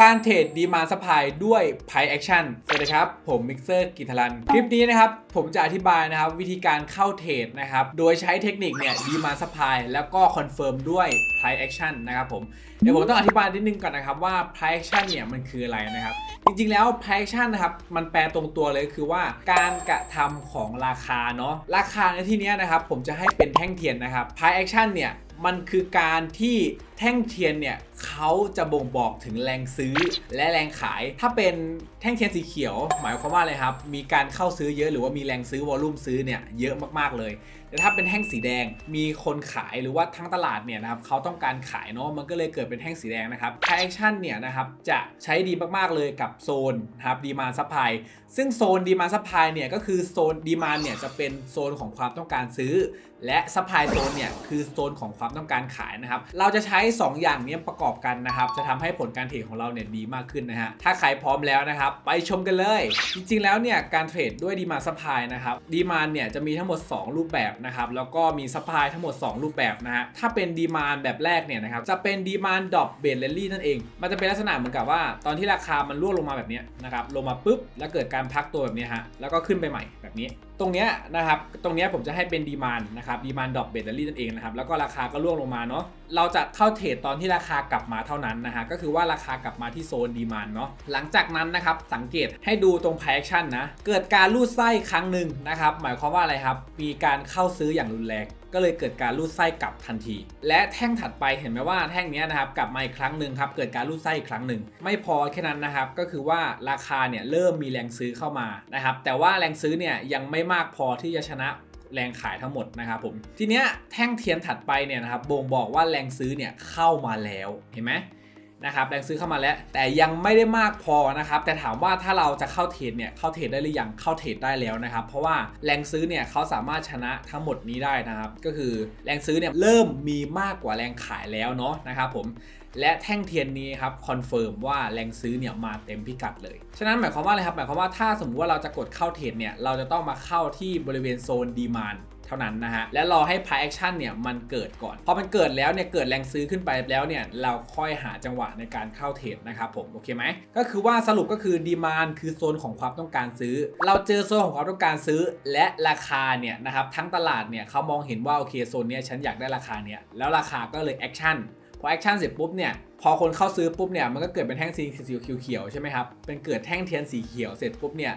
การเทรดดีมาสปายด้วย Price Action สวัสดีครับ ผมมิกเซอร์กิทลัน คลิปนี้นะครับ ผมจะอธิบายนะครับ วิธีการเข้าเทรดนะครับ โดยใช้เทคนิคเนี่ยดีมาสปายแล้วก็คอนเฟิร์มด้วย Price Action นะครับผม เดี๋ยวผมต้องอธิบายนิดนึงก่อนนะครับว่า Price Action เนี่ยมันคืออะไรนะครับ จริงๆแล้ว Price Action นะครับมันแปลตรงตัวเลยคือว่าการกระทำของราคาเนาะราคาในที่นี้นะครับผมจะให้เป็นแท่งเทียนนะครับ Price Action เนี่ยมันคือการที่ แท่งเทียนเนี่ยเขาจะบ่งบอกถึงแรงซื้อและแรงขาย ถ้าเป็นแท่งเทียนสีเขียว หมายความว่าอะไรครับ มีการเข้าซื้อเยอะหรือว่ามีแรงซื้อวอลลุ่มซื้อเนี่ยเยอะมากๆเลยแต่ถ้าเป็นแท่งสีแดงมีคนขายหรือว่าทั้งตลาดเนี่ยนะครับเขาต้องการขายเนาะมันก็เลยเกิดเป็นแท่งสีแดงนะครับ Price Action เนี่ยนะครับจะใช้ดีมากๆเลยกับโซนนะครับดีมาซัพพลายซึ่งโซนดีมาซัพพลายเนี่ยก็คือโซนดีมาเนี่ยจะเป็นโซนของความต้องการซื้อ และซัพพลายโซนเนี่ยคือโซนของความต้องการขายนะครับเราจะใช้2ออย่างนี้ประกอบกันนะครับจะทำให้ผลการเทรดของเราเนี่ยดีมากขึ้นนะฮะถ้าใครพร้อมแล้วนะครับไปชมกันเลย จริงๆแล้วเนี่ยการเทรดด้วยดีมาซัพพลายนะครับดีมาเนี่ยจะมีทั้งหมด 2 รูปแบบนะครับแล้วก็มีซัพพลายทั้งหมด 2 รูปแบบนะฮะถ้าเป็นดีมาแบบแรกเนี่ยนะครับจะเป็นดีมาดรอปเบรดเลลี่นั่นเอง มันจะเป็นลักษณะเหมือนกับว่า ตอนที่ราคามันร่วงลงมาแบบนี้นะครับลงมาปุ๊บแล้วเกิดการพักตัวแบบนี้ฮะแล้วก็ขึ้นไปใหม่แบบนี้ ตรงเนี้ยนะครับตรงเนี้ยผมจะให้เป็นดีมานนะครับดีมานดรอปเบตเตอรี่นั่นเองนะครับแล้วก็ราคาก็ร่วงลงมาเนาะเราจะเข้าเทรดตอนที่ราคากลับมาเท่านั้นนะฮะก็คือว่าราคากลับมาที่โซนดีมานเนาะหลังจากนั้นนะครับสังเกตให้ดูตรง price action นะเกิดการลูดไส้ครั้งหนึ่งนะครับหมายความว่าอะไรครับมีการเข้าซื้ออย่างรุนแรง ก็เลยเกิดการรูดไส้กลับทันที และแท่งถัดไปเห็นไหมว่าแท่งนี้นะครับกลับมาอีกครั้งหนึ่งครับเกิดการรูดไส้อีกครั้งหนึ่งไม่พอแค่นั้นนะครับก็คือว่าราคาเนี่ยเริ่มมีแรงซื้อเข้ามานะครับแต่ว่าแรงซื้อเนี่ยยังไม่มากพอที่จะชนะแรงขายทั้งหมดนะครับผมทีเนี้ยแท่งเทียนถัดไปเนี่ยนะครับบ่งบอกว่าแรงซื้อเนี่ยเข้ามาแล้วเห็นไหม นะครับแรงซื้อเข้ามาแล้ว แต่ยังไม่ได้มากพอนะครับแต่ถามว่าถ้าเราจะเข้าเทรดเนี่ยเข้าเทรดได้หรือยังเข้าเทรดได้แล้วนะครับเพราะว่าแรงซื้อเนี่ยเขาสามารถชนะทั้งหมดนี้ได้นะครับก็คือแรงซื้อเนี่ยเริ่มมีมากกว่าแรงขายแล้วเนาะนะครับผมและแท่งเทียนนี้ครับคอนเฟิร์มว่าแรงซื้อเนี่ยมาเต็มพิกัดเลย ฉะนั้นหมายความว่าอะไรครับหมายความว่าถ้าสมมติว่าเราจะกดเข้าเทรดเนี่ยเราจะต้องมาเข้าที่บริเวณโซนดีมาน เท่านั้นนะฮะ และรอให้ price action เนี่ยมันเกิดก่อน พอมันเกิดแล้วเนี่ยเกิดแรงซื้อขึ้นไปแล้วเนี่ยเราค่อยหาจังหวะในการเข้าเทรดนะครับผมโอเคไหมก็คือว่าสรุปก็คือดีมานคือโซนของความต้องการซื้อ เราเจอโซนของความต้องการซื้อ และราคาเนี่ยนะครับทั้งตลาดเนี่ยเขามองเห็นว่าโอเคโซนเนี้ยฉันอยากได้ราคาเนี่ยแล้วราคาก็เลย action พอ action เสร็จปุ๊บเนี่ยพอคนเข้าซื้อปุ๊บเนี่ยมันก็เกิดเป็นแท่งสีเขียวๆใช่ไหมครับเป็นเกิดแท่งเทียนสีเขียวเสร็จปุ๊บเนี่ย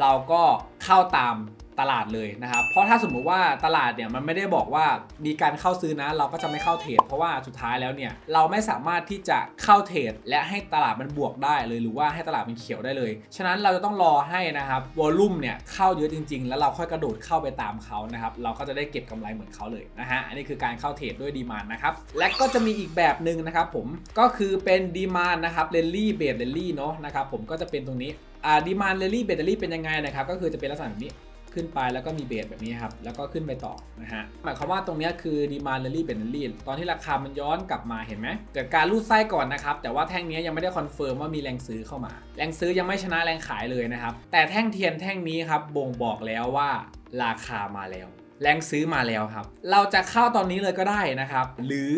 เราก็เข้าตาม ตลาดเลยนะครับ เพราะถ้าสมมุติว่าตลาดเนี่ยมันไม่ได้บอกว่ามีการเข้าซื้อนะ เราก็จะไม่เข้าเทรดเพราะว่าสุดท้ายแล้วเนี่ยเราไม่สามารถที่จะเข้าเทรดและให้ตลาดมันบวกได้เลยหรือว่าให้ตลาดมันเขียวได้เลย ฉะนั้นเราจะต้องรอให้นะครับวอลลุ่มเนี่ยเข้าเยอะจริง ๆ แล้วเราค่อยกระโดดเข้าไปตามเขานะครับเราก็จะได้เก็บกำไรเหมือนเขาเลยนะฮะอันนี้คือการเข้าเทรดด้วยดีมานนะครับและก็จะมีอีกแบบหนึ่งนะครับผมก็คือเป็นดีมานนะครับเรลลี่เบสเรลลี่เนาะนะครับผมก็จะเป็นตรงนี้อ่าดีมานเรลลี่เบสเรลลี่เป็นยังไงนะครับก็คือจะเป็นลักษณะแบบนี้ ขึ้นไปแล้วก็มีเบสแบบนี้ครับ แล้วก็ขึ้นไปต่อนะฮะหมายความว่าตรงนี้คือดีมานเรลี่เบสเรลลี่ตอนที่ราคามันย้อนกลับมาเห็นไหมเกิดการรูดไส้ก่อนนะครับ แต่ว่าแท่งนี้ยังไม่ได้คอนเฟิร์มว่ามีแรงซื้อเข้ามา แรงซื้อยังไม่ชนะแรงขายเลยนะครับ แต่แท่งเทียนแท่งนี้ครับบ่งบอกแล้วว่าราคามาแล้ว แรงซื้อมาแล้วครับ เราจะเข้าตอนนี้เลยก็ได้นะครับ หรือ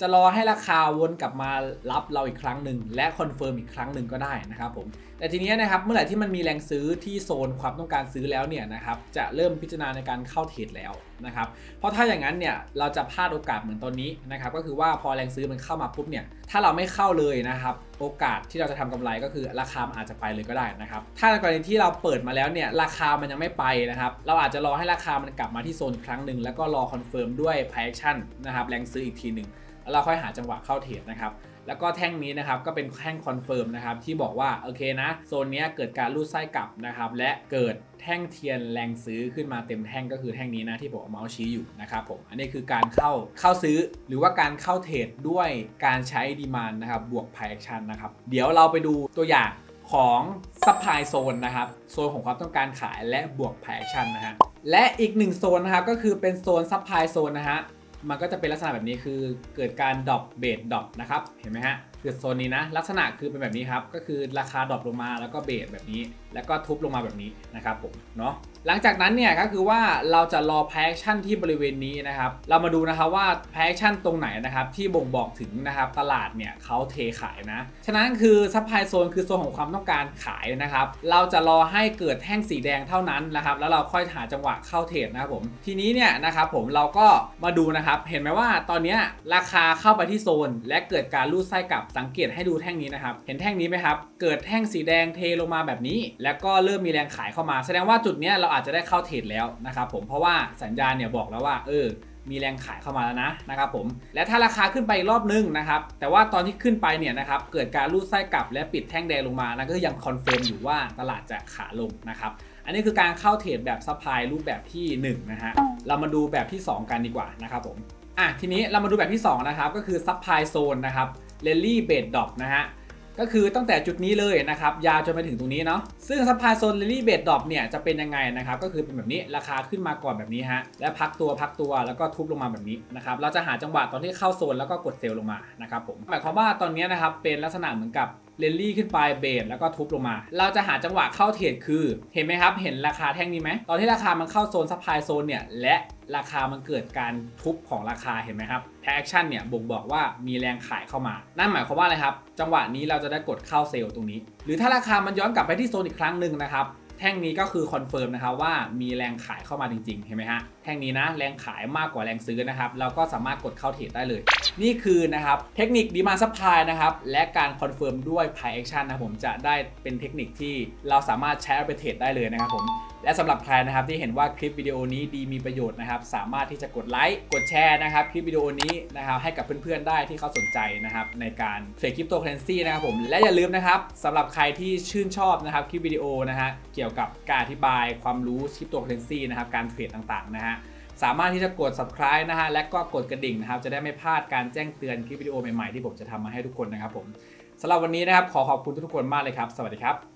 จะรอให้ราคาวนกลับมารับเราอีกครั้งหนึ่งและคอนเฟิร์มอีกครั้งหนึ่งก็ได้นะครับผมแต่ทีนี้นะครับเมื่อไหร่ที่มันมีแรงซื้อที่โซนความต้องการซื้อแล้วเนี่ยนะครับจะเริ่มพิจารณาในการเข้าเทรดแล้วนะครับเพราะถ้าอย่างนั้นเนี่ยเราจะพลาดโอกาสเหมือนตอนนี้นะครับก็คือว่าพอแรงซื้อมันเข้ามาปุ๊บเนี่ยถ้าเราไม่เข้าเลยนะครับโอกาสที่เราจะทำกำไรก็คือราคาอาจจะไปเลยก็ได้นะครับถ้าในกรณีที่เราเปิดมาแล้วเนี่ยราคามันยังไม่ไปนะครับเราอาจจะรอให้ราคามันกลับมาที่โซนครั้งหนึ่งแล้วก็รอคอนเฟิร์มด้วย price action นะครับแรงซื้ออีกทีหนึ่ง เราค่อยหาจังหวะเข้าเทรดนะครับแล้วก็แท่งนี้นะครับก็เป็นแท่งคอนเฟิร์มนะครับที่บอกว่าโอเคนะโซนนี้เกิดการรูดไส้กลับนะครับและเกิดแท่งเทียนแรงซื้อขึ้นมาเต็มแท่งก็คือแท่งนี้นะที่ผมเมาส์ชี้อยู่นะครับผมอันนี้คือการเข้าเข้าซื้อหรือว่าการเข้าเทรดด้วยการใช้ดีมานนะครับบวก price action นะครับเดี๋ยวเราไปดูตัวอย่างของซัพพลายโซนนะครับโซนของความต้องการขายและบวก price action นะฮะและอีกหนึ่งโซนนะครับก็คือเป็นโซนซัพพลายโซนนะฮะ มันก็จะเป็นลักษณะแบบนี้คือเกิดการดรอปเบสดรอปนะครับ เห็นไหมฮะคือโซนนี้นะ ลักษณะคือเป็นแบบนี้ครับ ก็คือราคาดรอปลงมาแล้วก็เบสแบบนี้ แล้วก็ทุบลงมาแบบนี้นะครับผมเนาะหลังจากนั้นเนี่ยก็คือว่าเราจะรอแพคชั่นที่บริเวณนี้นะครับ เรามาดูนะครับว่าแพคชั่นตรงไหนนะครับที่บ่งบอกถึงนะครับตลาดเนี่ยเขาเทขายนะ ฉะนั้นคือซัพพลายโซนคือโซนของความต้องการขายนะครับ เราจะรอให้เกิดแท่งสีแดงเท่านั้นนะครับ แล้วเราค่อยหาจังหวะเข้าเทรดนะครับผม ทีนี้เนี่ยนะครับผมเราก็มาดูนะครับ เห็นไหมว่าตอนนี้ราคาเข้าไปที่โซน และเกิดการรูดไส้กลับสังเกตให้ดูแท่งนี้นะครับ เห็นแท่งนี้ไหมครับ เกิดแท่งสีแดงเทลงมาแบบนี้แล้วก็เริ่มมีแรงขายเข้ามา แสดงว่าจุดนี้เราอาจจะได้เข้าเทรดแล้วนะครับผมเพราะว่าสัญญาณเนี่ยบอกแล้วว่าเออมีแรงขายเข้ามาแล้วนะนะครับผมและถ้าราคาขึ้นไปอีกรอบนึงนะครับแต่ว่าตอนที่ขึ้นไปเนี่ยนะครับเกิดการรูดไส้กลับและปิดแท่งแดงลงมานั่นก็ยังคอนเฟิร์มอยู่ว่าตลาดจะขาลงนะครับอันนี้คือการเข้าเทรดแบบซัพพลายรูปแบบที่1นะฮะเรามาดูแบบที่ 2 กันดีกว่านะครับผมอะทีนี้เรามาดูแบบที่2นะครับก็คือซัพพลายโซนนะครับเ a ลลี่เบดดอปนะฮะ ก็คือตั้งแต่จุดนี้เลยนะครับยาวจนไปถึงตรงนี้เนาะซึ่งซัพพลายโซนเลลี่เบดดอปเนี่ยจะเป็นยังไงนะครับก็คือเป็นแบบนี้ราคาขึ้นมาก่อนแบบนี้ฮะและพักตัวพักตัวแล้วก็ทุบลงมาแบบนี้นะครับเราจะหาจังหวะตอนที่เข้าโซนแล้วก็กดเซลล์ลงมานะครับผมหมายความว่าตอนนี้นะครับเป็นลักษณะเหมือนกับ เลนลี่ขึ้นไปเบสแล้วก็ทุบลงมา เราจะหาจังหวะเข้าเทรดคือ เห็นไหมครับ เห็นราคาแท่งนี้ไหม ตอนที่ราคามันเข้าโซนซัพพลายโซนเนี่ย และราคามันเกิดการทุบของราคาเห็นไหมครับแพคชั่นเนี่ยบ่งบอกว่ามีแรงขายเข้ามา นั่นหมายความว่าอะไรครับ จังหวะนี้เราจะได้กดเข้าเซลล์ตรงนี้ หรือถ้าราคามันย้อนกลับไปที่โซนอีกครั้งหนึ่งนะครับ แท่งนี้ก็คือคอนเฟิร์มนะครับว่ามีแรงขายเข้ามาจริงๆ เห็นไหมฮะ แท่งนี้นะแรงขายมากกว่าแรงซื้อนะครับเราก็สามารถกดเข้าเทรดได้เลย นี่คือนะครับเทคนิคดีมาซัพพลายนะครับและการคอนเฟิร์มด้วย p พ Action นนะผมจะได้เป็นเทคนิคที่เราสามารถใช้เอาไปเทรดได้เลยนะครับผมและสำหรับใครนะครับที่เห็นว่าคลิปวิดีโอนี้ดีมีประโยชน์นะครับสามารถที่จะกดไลค์กดแชร์นะครับคลิปวิดีโอนี้นะครับให้กับเพื่อนๆได้ที่เขาสนใจนะครับในการเทรดคริปโตเคอเรนซีนะครับผมและอย่าลืมนะครับสำหรับใครที่ชื่นชอบนะครับคลิปวิดีโอนะฮะเกี่ยวกับการอธิบายความรู้คริปโตเคอเรนซีนะครับการเทรดต่างๆนะฮะ สามารถที่จะกด subscribe นะฮะและก็กดกระดิ่งนะครับจะได้ไม่พลาดการแจ้งเตือนคลิปวิดีโอใหม่ๆที่ผมจะทำมาให้ทุกคนนะครับผมสำหรับวันนี้นะครับขอขอบคุณทุกคนมากเลยครับ สวัสดีครับ